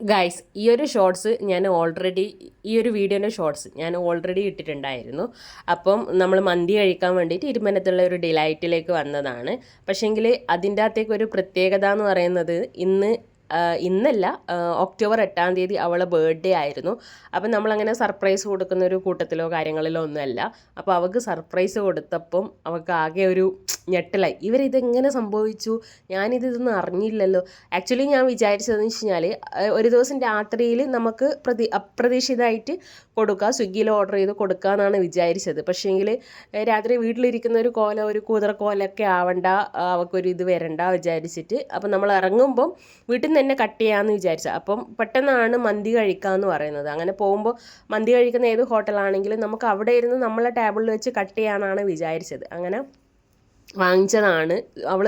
Guys ഈ ഒരു shorts ഞാൻ ഓൾറെഡി ഈ ഒരു വീഡിയോന്റെ ഷോർട്സ് ഞാൻ ഓൾറെഡി ഇട്ടിട്ടുണ്ടായിരുന്നു. അപ്പം നമ്മൾ മന്തി കഴിക്കാൻ വേണ്ടിയിട്ട് ഇരുമനത്തുള്ള ഒരു ഡിലൈറ്റിലേക്ക് വന്നതാണ്. പക്ഷേങ്കിൽ അതിന്റെ അകത്തേക്ക് ഒരു പ്രത്യേകത എന്ന് പറയുന്നത് ഇന്ന് ഇന്നല്ല ഒക്ടോബർ എട്ടാം തീയതി അവളെ ബർത്ത്ഡേ ആയിരുന്നു. അപ്പം നമ്മളങ്ങനെ സർപ്രൈസ് കൊടുക്കുന്ന ഒരു കൂട്ടത്തിലോ കാര്യങ്ങളിലോ ഒന്നുമല്ല. അപ്പോൾ അവൾക്ക് സർപ്രൈസ് കൊടുത്തപ്പം അവൾക്ക് ആകെ ഒരു ഞെട്ടലായി. ഇവരിതെങ്ങനെ സംഭവിച്ചു? ഞാനിത് ഇതൊന്നും അറിഞ്ഞില്ലല്ലോ. ആക്ച്വലി ഞാൻ വിചാരിച്ചതെന്ന് വെച്ച് കഴിഞ്ഞാൽ ഒരു ദിവസം രാത്രിയിൽ നമുക്ക് പ്രതി അപ്രതീക്ഷിതമായിട്ട് കൊടുക്കുക സ്വിഗ്ഗിയിൽ ഓർഡർ ചെയ്ത് കൊടുക്കുക എന്നാണ് വിചാരിച്ചത് പക്ഷേങ്കിൽ രാത്രി വീട്ടിലിരിക്കുന്ന ഒരു കോല ഒരു കുതിരക്കോലൊക്കെ ആവണ്ട അവർക്കൊരു ഇത് വരണ്ട വിചാരിച്ചിട്ട്. അപ്പം നമ്മൾ ഇറങ്ങുമ്പം വീട്ടിൽ നിന്ന് തന്നെ കട്ട് ചെയ്യാമെന്ന് വിചാരിച്ചത് അപ്പം പെട്ടെന്നാണ് മന്തി കഴിക്കുക എന്ന് പറയുന്നത്. അങ്ങനെ പോകുമ്പോൾ മന്തി കഴിക്കുന്ന ഏത് ഹോട്ടലാണെങ്കിലും നമുക്ക് അവിടെ ഇരുന്ന് നമ്മളെ ടേബിളിൽ വെച്ച് കട്ട് ചെയ്യാമെന്നാണ് വിചാരിച്ചത്. അങ്ങനെ വാങ്ങിച്ചതാണ്. അവൾ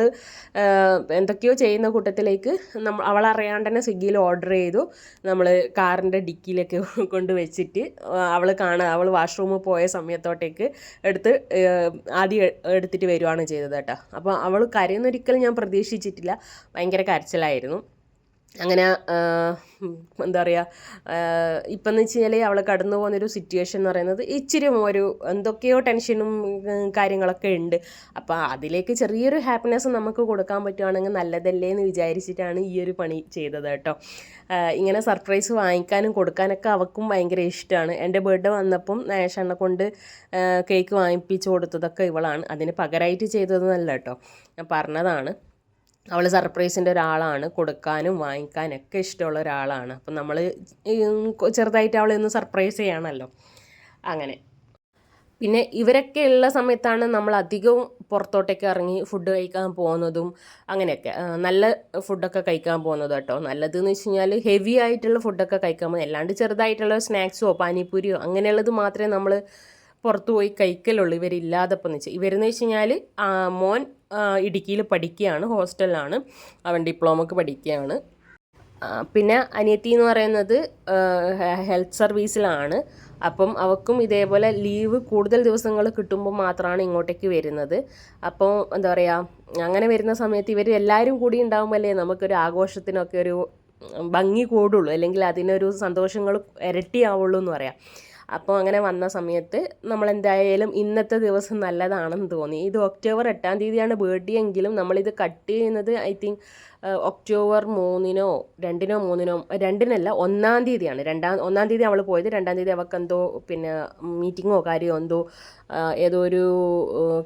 എന്തൊക്കെയോ ചെയ്യുന്ന കൂട്ടത്തിലേക്ക് നമ്മൾ അവൾ അറിയാണ്ട് തന്നെ സ്വിഗ്ഗിയിൽ ഓർഡർ ചെയ്തു. നമ്മൾ കാറിന്റെ ഡിക്കിയിലൊക്കെ കൊണ്ട് വെച്ചിട്ട് അവൾ കാണാൻ അവൾ വാഷ്റൂമിൽ പോയ സമയത്തോട്ടേക്ക് എടുത്ത് ആദ്യം എടുത്തിട്ട് വരുവാണ് ചെയ്തത് കേട്ടോ. അപ്പോൾ അവൾ കരയുന്നൊരിക്കലും ഞാൻ പ്രതീക്ഷിച്ചിട്ടില്ല. ഭയങ്കര കരച്ചിലായിരുന്നു. അങ്ങനെ എന്താ പറയുക ഇപ്പം എന്ന് വെച്ച് കഴിഞ്ഞാൽ അവൾ കടന്നു പോകുന്നൊരു സിറ്റുവേഷൻ എന്ന് പറയുന്നത് ഇച്ചിരി ഒരു എന്തൊക്കെയോ ടെൻഷനും കാര്യങ്ങളൊക്കെ ഉണ്ട്. അപ്പോൾ അതിലേക്ക് ചെറിയൊരു ഹാപ്പിനെസ് നമുക്ക് കൊടുക്കാൻ പറ്റുവാണെങ്കിൽ നല്ലതല്ലേ എന്ന് വിചാരിച്ചിട്ടാണ് ഈ ഒരു പണി ചെയ്തത് കേട്ടോ. ഇങ്ങനെ സർപ്രൈസ് വാങ്ങിക്കാനും കൊടുക്കാനൊക്കെ അവൾക്കും ഭയങ്കര ഇഷ്ടമാണ് എന്റെ ബർത്ത്ഡേ വന്നപ്പം നേഷണ കൊണ്ട് കേക്ക് വാങ്ങിപ്പിച്ച് കൊടുത്തതൊക്കെ ഇവളാണ്. അതിന് പകരമായിട്ട് ചെയ്തതെന്നല്ല കേട്ടോ. ഞാൻ പറഞ്ഞതാണ്. അവൾ സർപ്രൈസിന്റെ ഒരാളാണ്. കൊടുക്കാനും വാങ്ങിക്കാനൊക്കെ ഇഷ്ടമുള്ള ഒരാളാണ്. അപ്പം നമ്മൾ ചെറുതായിട്ട് അവളെ ഒന്ന് സർപ്രൈസ് ചെയ്യണമല്ലോ അങ്ങനെ. പിന്നെ ഇവരൊക്കെ ഉള്ള സമയത്താണ് നമ്മൾ അധികവും പുറത്തോട്ടേക്ക് ഇറങ്ങി ഫുഡ് കഴിക്കാൻ പോകുന്നതും അങ്ങനെയൊക്കെ. നല്ല ഫുഡൊക്കെ കഴിക്കാൻ പോകുന്നത് കേട്ടോ. നല്ലതെന്ന് വെച്ച് കഴിഞ്ഞാൽ ഹെവി ആയിട്ടുള്ള ഫുഡൊക്കെ കഴിക്കാൻ പോകുന്നത്. അല്ലാണ്ട് ചെറുതായിട്ടുള്ള സ്നാക്സോ പാനിപ്പൂരിയോ അങ്ങനെയുള്ളത് മാത്രമേ നമ്മൾ പുറത്ത് പോയി കഴിക്കലുള്ളൂ ഇവരില്ലാതപ്പം എന്ന് വെച്ചാൽ ഇവരെന്ന് വെച്ച് കഴിഞ്ഞാൽ മോൻ ഇടുക്കിയിൽ പഠിക്കുകയാണ് ഹോസ്റ്റലിലാണ്. അവൻ ഡിപ്ലോമക്ക് പഠിക്കുകയാണ് പിന്നെ അനിയത്തി എന്ന് പറയുന്നത് ഹെൽത്ത് സർവീസിലാണ്. അപ്പം അവക്കും ഇതേപോലെ ലീവ് കൂടുതൽ ദിവസങ്ങൾ കിട്ടുമ്പോൾ മാത്രമാണ് ഇങ്ങോട്ടേക്ക് വരുന്നത്. അപ്പോൾ എന്താ പറയുക അങ്ങനെ വരുന്ന സമയത്ത് ഇവർ എല്ലാവരും കൂടി ഉണ്ടാകുമ്പോഴല്ലേ നമുക്കൊരു ആഘോഷത്തിനൊക്കെ ഒരു ഭംഗി കൂടുള്ളൂ. അല്ലെങ്കിൽ അതിനൊരു സന്തോഷങ്ങൾ ഇരട്ടിയാവുള്ളൂ എന്ന് പറയാം. അപ്പോൾ അങ്ങനെ വന്ന സമയത്ത് നമ്മൾ എന്തായാലും ഇന്നത്തെ ദിവസം നല്ലതാണെന്ന് തോന്നി. ഇത് ഒക്ടോബർ എട്ടാം തീയതിയാണ് ബർത്ത്ഡേ എങ്കിലും നമ്മളിത് കട്ട് ചെയ്യുന്നത് ഐ തിങ്ക് ഒക്ടോബർ മൂന്നിനോ രണ്ടിനോ മൂന്നിനോ രണ്ടിനല്ല ഒന്നാം തീയതിയാണ്. രണ്ടാം ഒന്നാം തീയതി അവൾ പോയത്. രണ്ടാം തീയതി അവൾക്ക് എന്തോ പിന്നെ മീറ്റിങ്ങോ കാര്യമോ എന്തോ ഏതോ ഒരു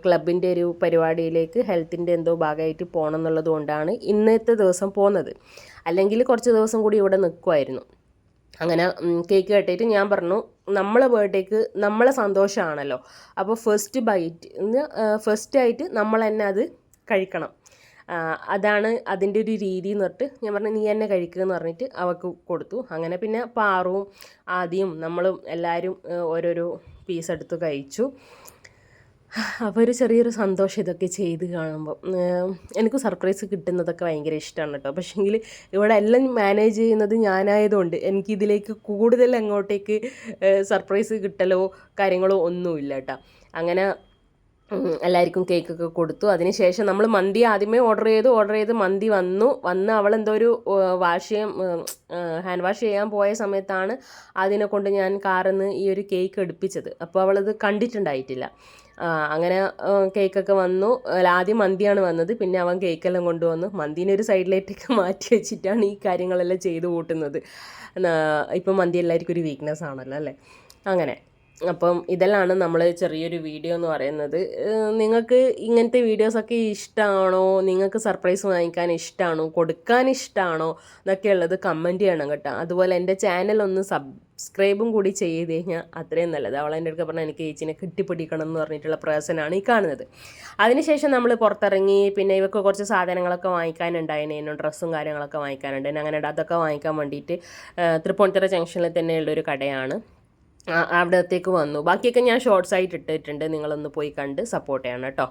ക്ലബിന്റെ ഒരു പരിപാടിയിലേക്ക് ഹെൽത്തിന്റെ എന്തോ ഭാഗമായിട്ട് പോകണം എന്നുള്ളത് കൊണ്ടാണ് ഇന്നത്തെ ദിവസം പോകുന്നത് അല്ലെങ്കിൽ കുറച്ച് ദിവസം കൂടി ഇവിടെ നിൽക്കുമായിരുന്നു അങ്ങനെ കേക്ക് കട്ടിയിട്ട് ഞാൻ പറഞ്ഞു നമ്മളെ ബർത്ത്ഡേക്ക് നമ്മളെ സന്തോഷമാണല്ലോ അപ്പോൾ ഫസ്റ്റ് ബൈറ്റ് ഫസ്റ്റ് ആയിട്ട് നമ്മൾ തന്നെ അത് കഴിക്കണം. അതാണ് അതിന്റെ ഒരു രീതി എന്ന് പറഞ്ഞിട്ട് ഞാൻ പറഞ്ഞു നീ എന്നെ കഴിക്കുക എന്ന് പറഞ്ഞിട്ട് അവൾക്ക് കൊടുത്തു. അങ്ങനെ പിന്നെ പാറും ആദ്യം നമ്മളും എല്ലാവരും ഓരോരോ പീസ് എടുത്ത് കഴിച്ചു. അപ്പോൾ ഒരു ചെറിയൊരു സന്തോഷം ഇതൊക്കെ ചെയ്ത് കാണുമ്പോൾ എനിക്ക് സർപ്രൈസ് കിട്ടുന്നതൊക്കെ ഭയങ്കര ഇഷ്ടമാണ് കേട്ടോ. പക്ഷേങ്കിൽ ഇവിടെ എല്ലാം മാനേജ് ചെയ്യുന്നത് ഞാനായതുകൊണ്ട് എനിക്കിതിലേക്ക് കൂടുതൽ അങ്ങോട്ടേക്ക് സർപ്രൈസ് കിട്ടലോ കാര്യങ്ങളോ ഒന്നുമില്ല കേട്ടോ. അങ്ങനെ എല്ലാവർക്കും കേക്കൊക്കെ കൊടുത്തു. അതിനുശേഷം നമ്മൾ മന്തി ആദ്യമേ ഓർഡർ ചെയ്തു ഓർഡർ ചെയ്ത് മന്തി വന്നു. വന്ന് അവൾ എന്തോ ഒരു വാഷ് ചെയ്യാൻ ഹാൻഡ് വാഷ് ചെയ്യാൻ പോയ സമയത്താണ് അതിനെ കൊണ്ട് ഞാൻ കാറിൽ നിന്ന് ഈ ഒരു കേക്ക് എടുപ്പിച്ചത്. അപ്പോൾ അവളത് കണ്ടിട്ടുണ്ടായിട്ടില്ല. അങ്ങനെ കേക്കൊക്കെ വന്നു. ആദ്യം മന്തിയാണ് വന്നത്. പിന്നെ അവൻ കേക്കെല്ലാം കൊണ്ടുവന്നു. മന്തിനെ ഒരു സൈഡിലേറ്റൊക്കെ മാറ്റി വെച്ചിട്ടാണ് ഈ കാര്യങ്ങളെല്ലാം ചെയ്തു കൂട്ടുന്നത്. ഇപ്പം മന്തി എല്ലാവർക്കും ഒരു വീക്ക്നെസ് ആണല്ലോ അല്ലേ? അങ്ങനെ. അപ്പം ഇതെല്ലാമാണ് നമ്മൾ ചെറിയൊരു വീഡിയോ എന്ന് പറയുന്നത്. നിങ്ങൾക്ക് ഇങ്ങനത്തെ വീഡിയോസൊക്കെ ഇഷ്ടമാണോ നിങ്ങൾക്ക് സർപ്രൈസ് വാങ്ങിക്കാൻ ഇഷ്ടമാണോ കൊടുക്കാൻ ഇഷ്ടമാണോ എന്നൊക്കെ ഉള്ളത് കമന്റ് ചെയ്യണം കേട്ടോ. അതുപോലെ എന്റെ ചാനൽ ഒന്ന് സബ്സ്ക്രൈബും കൂടി ചെയ്ത് കഴിഞ്ഞാൽ അത്രയും നല്ലത്. അവൾ എന്റെ അടുക്ക പറഞ്ഞാൽ എനിക്ക് ചേച്ചിനെ കെട്ടിപ്പിടിക്കണം എന്ന് പറഞ്ഞിട്ടുള്ള പ്രേസനാണ് ഈ കാണുന്നത്. അതിനുശേഷം നമ്മൾ പുറത്തിറങ്ങി പിന്നെ ഇവർക്ക് കുറച്ച് സാധനങ്ങളൊക്കെ വാങ്ങിക്കാനുണ്ടായിരുന്നു ഡ്രസ്സും കാര്യങ്ങളൊക്കെ വാങ്ങിക്കാനുണ്ട്. അങ്ങനെ അതൊക്കെ വാങ്ങിക്കാൻ വേണ്ടിയിട്ട് തൃപ്പൂണിത്തുറ ജംഗ്ഷനിൽ തന്നെയുള്ളൊരു കടയാണ്. അവിടത്തേക്ക് വന്നു. ബാക്കിയൊക്കെ ഞാൻ ഷോർട്സ് ആയിട്ട് ഇട്ടിട്ടുണ്ട്. നിങ്ങളൊന്ന് പോയി കണ്ട് സപ്പോർട്ട് ചെയ്യണം കേട്ടോ.